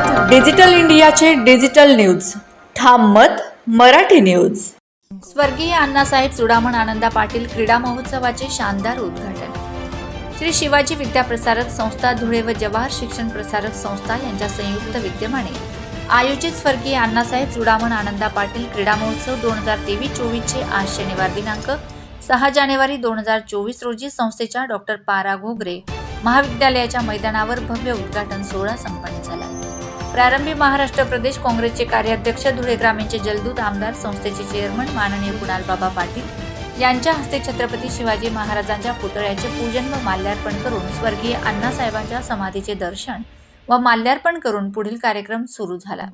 मत डिजिटल इंडियाचे digital news. ठाम मत मराठी न्यूज. स्वर्गीय अण्णासाहेब चुडामण आनंदा पाटील क्रीडा महोत्सवाचे शानदार उद्घाटन. श्री शिवाजी विद्याप्रसारक संस्था धुळे व जवाहर शिक्षण प्रसारक संस्था यांच्या संयुक्त विद्यमाने आयोजित स्वर्गीय अण्णासाहेब चुडामण आनंदा पाटील क्रीडा महोत्सव दोन हजार तेवीस चोवीसचे आज शनिवार दिनांक सहा जानेवारी दोन हजार चोवीस रोजी संस्थेच्या डॉक्टर पारा घोगरे महाविद्यालयाच्या मैदानावर भव्य उद्घाटन सोहळा संपन्न झाला. प्रारंभी महाराष्ट्र प्रदेश काँग्रेसचे कार्याध्यक्ष धुळे ग्रामीणचे जलदूत आमदार संस्थेचे चेअरमन माननीय कुणाल बाबा पाटील यांच्या हस्ते छत्रपती शिवाजी महाराजांच्या पुतळ्याचे पूजन व माल्यार्पण करून स्वर्गीय अण्णासाहेबांच्या समाधीचे दर्शन व माल्यार्पण करून पुढील कार्यक्रम सुरू झाला.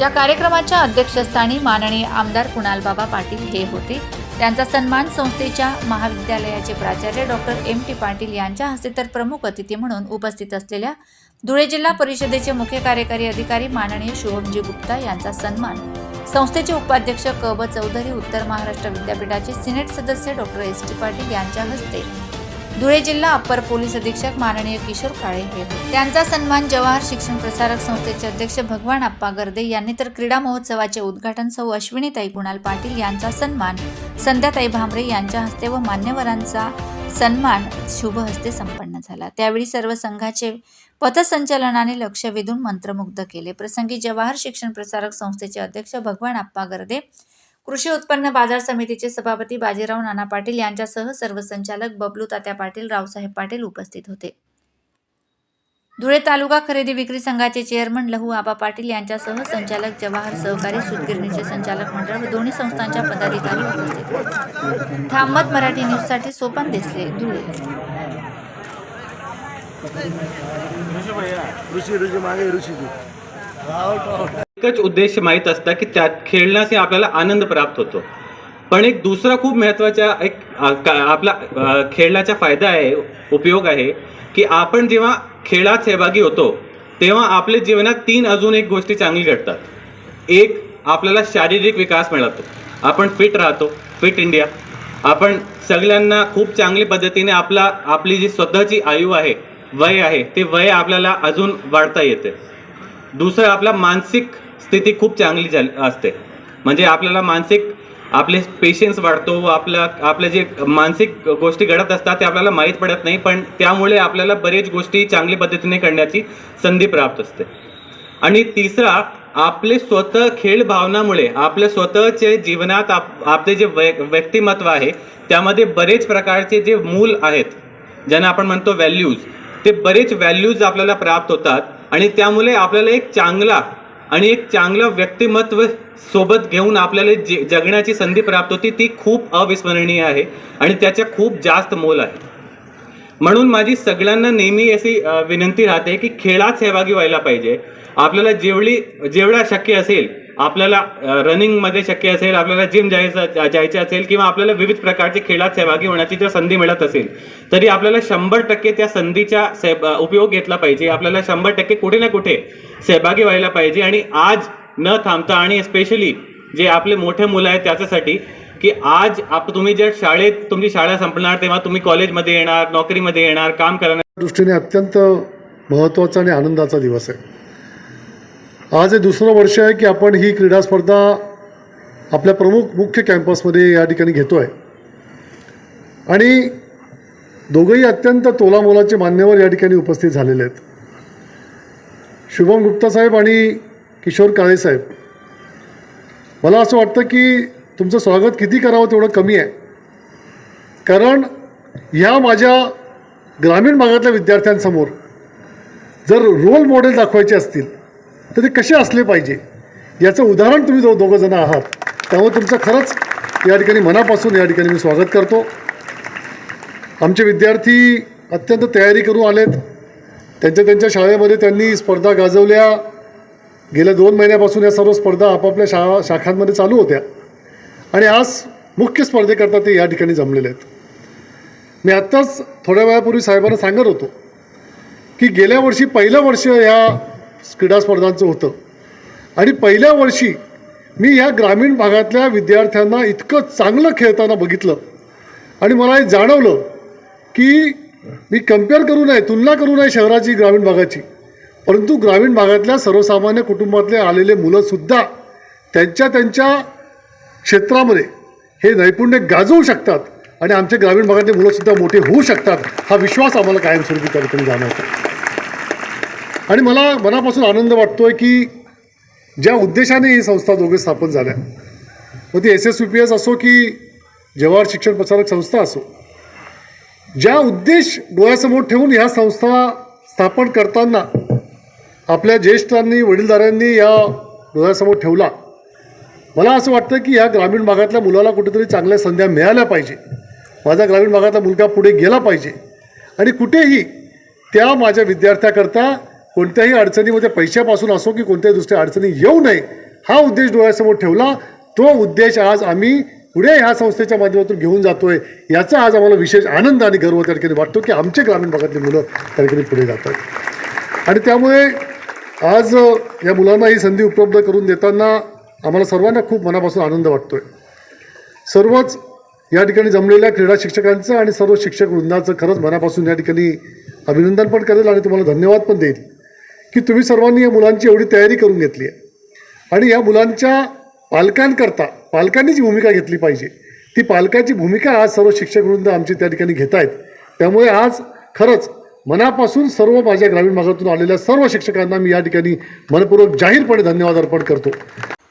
या कार्यक्रमाच्या अध्यक्षस्थानी माननीय आमदार कुणालबाबा पाटील हे होते. त्यांचा सन्मान संस्थेच्या महाविद्यालयाचे प्राचार्य डॉक्टर एम टी पाटील यांच्या हस्ते तर प्रमुख अतिथी म्हणून उपस्थित असलेल्या धुळे जिल्हा परिषदेचे मुख्य कार्यकारी अधिकारी माननीय शुभमजी गुप्ता यांचा सन्मान संस्थेचे उपाध्यक्ष क ब चौधरी उत्तर महाराष्ट्र विद्यापीठाचे सिनेट सदस्य डॉक्टर एस टी पाटील यांच्या हस्ते धुळे जिल्हा अप्पर पोलीस अधीक्षक माननीय किशोर काळे हे त्यांचा सन्मान जवाहर शिक्षण प्रसारक संस्थेचे अध्यक्ष भगवान आप्पा गर्दे यांनी तर क्रीडा महोत्सवाचे उद्घाटन सौ अश्विनीताई कुणाल पाटील यांचा सन्मान संध्याताई भांबरे यांच्या हस्ते व मान्यवरांचा सन्मान शुभ हस्ते संपन्न झाला. त्यावेळी सर्व संघाचे पथसंचलनाने लक्ष वेधून मंत्रमुग्ध केले. प्रसंगी जवाहर शिक्षण प्रसारक संस्थेचे अध्यक्ष भगवान आप्पा गर्दे कृषी उत्पन्न बाजार समितीचे सभापती बाजीराव नाना पाटील यांच्यासह सर्व संचालक बबलू तात्या पाटील रावसाहेब पाटील उपस्थित होते. धुळे तालुका खरेदी विक्री संघाचे चेअरमन लहू आबा पाटील यांच्यासह संचालक जवाहर सहकारी सूतगिरणीचे संचालक मंडळ व दोन्ही संस्थांच्या पदाधिकारी उपस्थित होते. ठामत मराठी न्यूजसाठी सोपान देसले धुळे. एकच उद्देश माहीत असता की त्यात खेळण्याचे आपल्याला आनंद प्राप्त होतो. पण एक दुसरा खूप महत्त्वाचा एक आपला खेळण्याचा फायदा आहे उपयोग आहे की आपण जेव्हा खेळात सहभागी होतो तेव्हा आपल्या जीवनात तीन अजून एक गोष्टी चांगली घडतात. एक आपल्याला शारीरिक विकास मिळतो. आपण फिट राहतो फिट इंडिया. आपण सगळ्यांना खूप चांगली पद्धतीने आपला आपली जी स्वतःची आयु आहे वय आहे ते वय आपल्याला अजून वाढता येते. दुसरं आपला मानसिक स्थिती खूप चांगली झाली असते. म्हणजे आपल्याला मानसिक आपले पेशन्स वाढतो आपल्या आपल्या जे मानसिक गोष्टी घडत असतात ते आपल्याला माहीत पडत नाही पण त्यामुळे आपल्याला बरेच गोष्टी चांगली पद्धतीने करण्याची संधी प्राप्त असते. आणि तिसरा आपले स्वतः खेळ भावनामुळे आपल्या स्वतःचे जीवनात आप आपले जे वै व्यक्तिमत्व आहे त्यामध्ये बरेच प्रकारचे जे मूल आहेत ज्यांना आपण म्हणतो व्हॅल्यूज ते बरेच व्हॅल्यूज आपल्याला प्राप्त होतात आणि त्यामुळे आपल्याला एक चांगला आणि एक चांगलं व्यक्तिमत्व सोबत घेऊन आपल्याला जे जगण्याची संधी प्राप्त होती ती खूप अविस्मरणीय आहे आणि त्याच्या खूप जास्त मोल आहे. म्हणून माझी सगळ्यांना नेहमी अशी विनंती राहते की खेळात सहभागी व्हायला पाहिजे. आपल्याला जेवढी जेवढा शक्य असेल आपल्याला रनिंगमध्ये शक्य असेल आपल्याला जिम जायचं जायचे असेल किंवा आपल्याला विविध प्रकारचे खेळात सहभागी होण्याची जर संधी मिळत असेल तरी आपल्याला शंभर टक्के त्या संधीचा उपयोग घेतला पाहिजे. आपल्याला शंभर टक्के कुठे ना कुठे सहभागी व्हायला पाहिजे. आणि आज न थांबता आणि स्पेशली जे आपले मोठे मुलं आहेत त्याच्यासाठी की आज आप तुम्ही जर शाळेत तुमची शाळा संपणार तेव्हा तुम्ही कॉलेजमध्ये येणार नोकरीमध्ये येणार काम करणार दृष्टीने अत्यंत महत्त्वाचा आणि आनंदाचा दिवस आहे. आज हे दुसरं वर्ष आहे की आपण ही क्रीडा स्पर्धा आपल्या प्रमुख मुख्य कॅम्पसमध्ये या ठिकाणी घेतो आहे आणि दोघंही अत्यंत तोलामोलाचे मान्यवर या ठिकाणी उपस्थित झालेले आहेत. शुभम गुप्ता साहेब आणि किशोर काळे साहेब मला असं वाटतं की तुमचं स्वागत किती करावं तेवढं कमी आहे. कारण ह्या माझ्या ग्रामीण भागातल्या विद्यार्थ्यांसमोर जर रोल मॉडेल दाखवायचे असतील तर ते कसे असले पाहिजे? याचं उदाहरण तुम्ही दो दोघंजणं आहात. त्यामुळे तुमचं खरंच या ठिकाणी मनापासून या ठिकाणी मी स्वागत करतो. आमचे विद्यार्थी अत्यंत तयारी करून आलेत. त्यांच्या त्यांच्या शाळेमध्ये त्यांनी स्पर्धा गाजवल्या. गेल्या दोन महिन्यापासून या सर्व स्पर्धा आपापल्या शाळा शाखांमध्ये चालू होत्या. आणि आज मुख्य स्पर्धेकरता ते या ठिकाणी जमलेले आहेत. मी आत्ताच थोड्या वेळापूर्वी साहेबांना सांगत होतो की गेल्या वर्षी पहिलं वर्ष ह्या क्रीडा स्पर्धांचं होतं. आणि पहिल्या वर्षी मी ह्या ग्रामीण भागातल्या विद्यार्थ्यांना इतकं चांगलं खेळताना बघितलं. आणि मला हे जाणवलं की मी कंपेअर करू नये तुलना करू नये शहराची ग्रामीण भागाची. परंतु ग्रामीण भागातल्या सर्वसामान्य कुटुंबातले आलेले मुलंसुद्धा त्यांच्या त्यांच्या क्षेत्रामध्ये हे नैपुण्य गाजवू शकतात. आणि आमच्या ग्रामीण भागातले मुलंसुद्धा मोठे होऊ शकतात हा विश्वास आम्हाला कायमस्वरूपी त्या ठिकाणी जाणवतो. आणि मला मनापासून आनंद वाटतो आहे की ज्या उद्देशाने ही संस्था दोघे स्थापन झाल्या मग ती S S U P S असो की जवाहर शिक्षण प्रसारक संस्था असो ज्या उद्देश डोळ्यासमोर ठेवून ह्या संस्था स्थापन करताना आपल्या ज्येष्ठांनी वडीलधाऱ्यांनी या डोळ्यासमोर ठेवला मला असं वाटतं की ह्या ग्रामीण भागातल्या मुलाला कुठेतरी चांगल्या संध्या मिळाल्या पाहिजे. माझा ग्रामीण भागातला मुलगा पुढे गेला पाहिजे. आणि कुठेही त्या माझ्या विद्यार्थ्याकरता कोणत्याही अडचणीमध्ये पैशापासून असो की कोणत्याही दुसऱ्या अडचणी येऊ नये हा उद्देश डोळ्यासमोर ठेवला. तो उद्देश आज आम्ही पुढे ह्या संस्थेच्या माध्यमातून घेऊन जातोय याचा आज आम्हाला विशेष आनंद आणि गर्व त्या ठिकाणी वाटतो की आमचे ग्रामीण भागातली मुलं त्या ठिकाणी पुढे जात आहेत. आणि त्यामुळे आज या मुलांना ही संधी उपलब्ध करून देताना आम्हाला सर्वांना खूप मनापासून आनंद वाटतो आहे सर्वच या ठिकाणी जमलेल्या क्रीडा शिक्षकांचं आणि सर्व शिक्षक वृंदाचं खरंच मनापासून या ठिकाणी अभिनंदन पण करेल आणि तुम्हाला धन्यवाद पण देईल. की तुम्ही सर्वांनी या मुलांची एवढी तयारी करून घेतली आहे. आणि या मुलांच्या पालकांकरता पालकांनी जी भूमिका घेतली पाहिजे ती पालकाची भूमिका आज सर्व शिक्षक वृंद आमची त्या ठिकाणी घेत आहेत. त्यामुळे आज खरंच मनापासून सर्व माझ्या ग्रामीण भागातून आलेल्या सर्व शिक्षकांना मी या ठिकाणी मनपूर्वक जाहीरपणे धन्यवाद अर्पण करतो.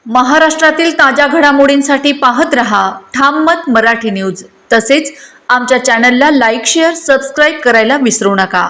महाराष्ट्रातील ताज्या घडामोडींसाठी पाहत रहा ठाम मत मराठी न्यूज. तसेच आमच्या चॅनलला लाईक शेअर सबस्क्राईब करायला विसरू नका.